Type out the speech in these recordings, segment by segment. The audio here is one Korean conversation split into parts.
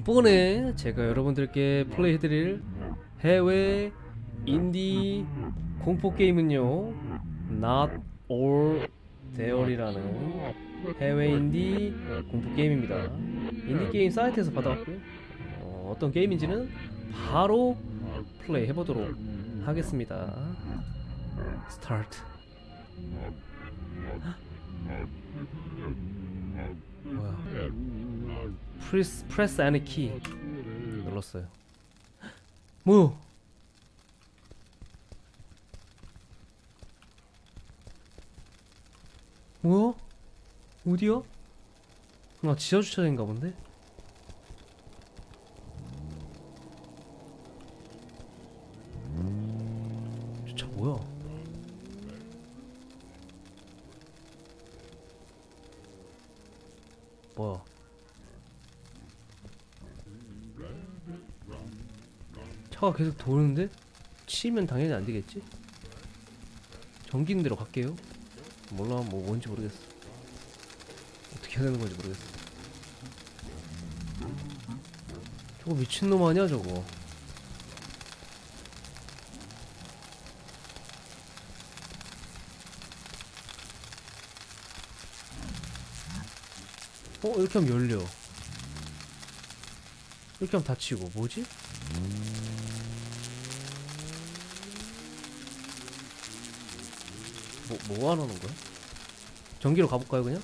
이번에 제가 여러분들께 플레이해드릴 해외 인디 공포 게임은요 Not All There이라는 해외 인디 공포 게임입니다. 인디 게임 사이트에서 받아왔고요. 어, 어떤 게임인지는 바로 플레이 해보도록 하겠습니다. 스타트 뭐야 프레스 프레스 애니 키 눌렀어요. 뭐야? 뭐야? 어디야? 나 지하 주차장인가 본데? 차 뭐야? 뭐야? 차가 계속 도는데 치면 당연히 안 되겠지? 전기 있는 대로 갈게요. 몰라 뭐 뭔지 모르겠어. 어떻게 해야 되는 건지 모르겠어. 저거 미친놈 아니야 저거? 어 이렇게 하면 열려. 이렇게 하면 닫히고 뭐지? 뭐, 뭐 하라는 거야? 전기로 가볼까요, 그냥?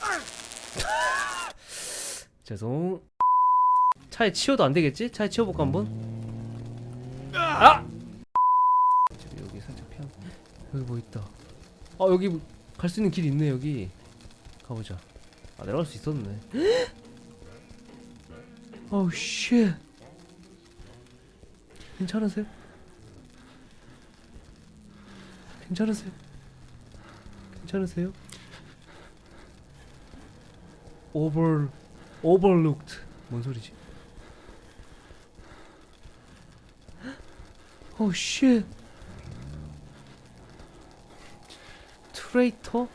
죄송. 차에 치워도 안 되겠지? 차에 치워볼까, 한번? 아! 여기 살짝 피한. 여기 뭐 있다. 아, 여기 갈 수 있는 길 있네, 여기. 가보자. 아, 내려갈 수 있었네. 어우, 쉣. 괜찮으세요? 괜찮으세요? 괜찮으세요? 오버 오버룩드 뭔 소리지? 오 쉣. 트레이터?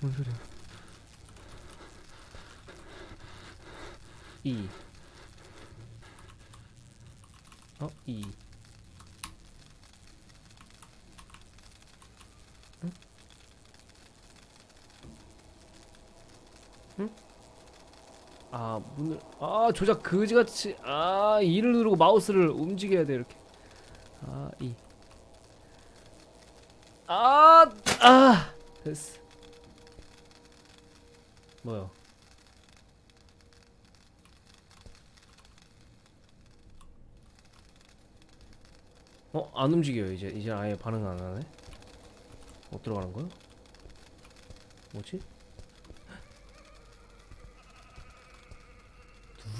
뭔 소리야? 이. 어, 이. 아 문을 아 조작 그지같이 아 이를 누르고 마우스를 움직여야 돼 이렇게. 아 이 아아 아, 됐어. 뭐야 어안 움직여요 이제. 이제 아예 반응 안 하네. 못 들어가는 거야? 뭐지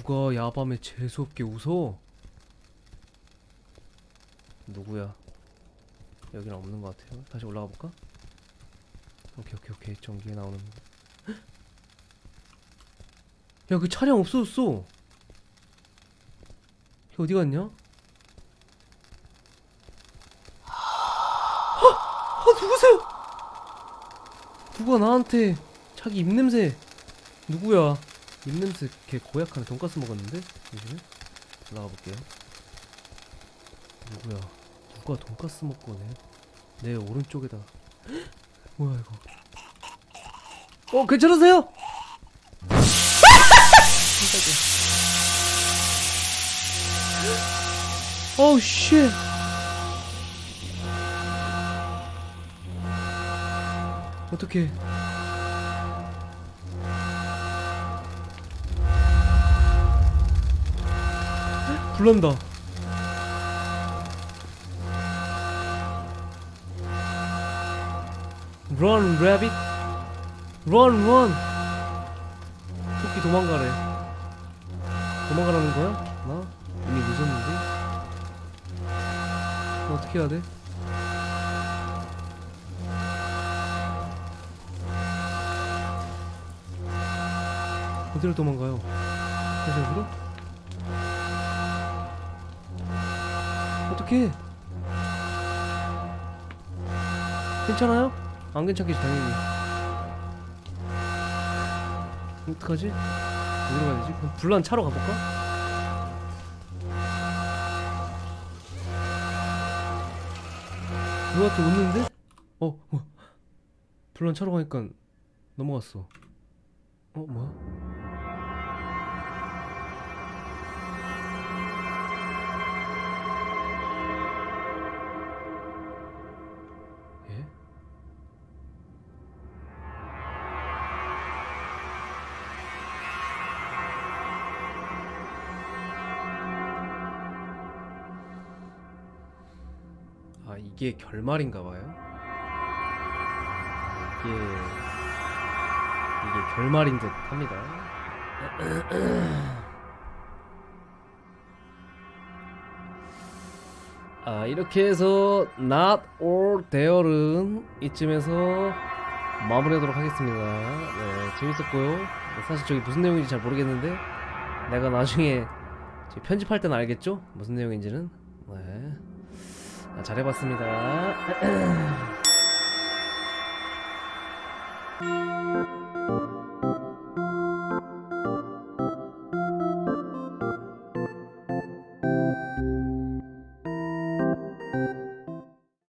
누가 야밤에 재수없게 웃어? 누구야? 여기는 없는 것 같아요. 다시 올라가 볼까? 오케이 오케이 오케이 전기에 나오는. 야 그 차량 없어졌어. 걔 어디 갔냐? 아, 아 누구세요? 누가 나한테 자기 입냄새 누구야? 입냄새 걔 고약한 돈가스 먹었는데 요즘에 올라가 볼게요. 누구야? 누가 돈가스 먹고 내, 내 오른쪽에다 뭐야 이거? 어 괜찮으세요? 어우 쉣. 어떻게? 불난다. Rabbit. Run, run. 토끼 도망가래. 도망가라는 거야? 나 이미 늦었는데. 나 어떻게 해야 돼? 어디로 도망가요? 다시 여기로? 어떡해 괜찮아요? 안 괜찮겠지 당연히 어떡하지? 어디로 가야 되지? 그럼 불난 차로 가볼까? 누가 또 웃는데? 어, 뭐? 불난 차로 가니까 넘어갔어. 어, 뭐야? 아 이게 결말인가 봐요. 이게 이게 결말인 듯 합니다. 아 이렇게 해서 Not All There은 이쯤에서 마무리하도록 하겠습니다. 네 재밌었고요. 사실 저기 무슨 내용인지 잘 모르겠는데 내가 나중에 편집할 때는 알겠죠? 무슨 내용인지는 네. 아, 잘해봤습니다.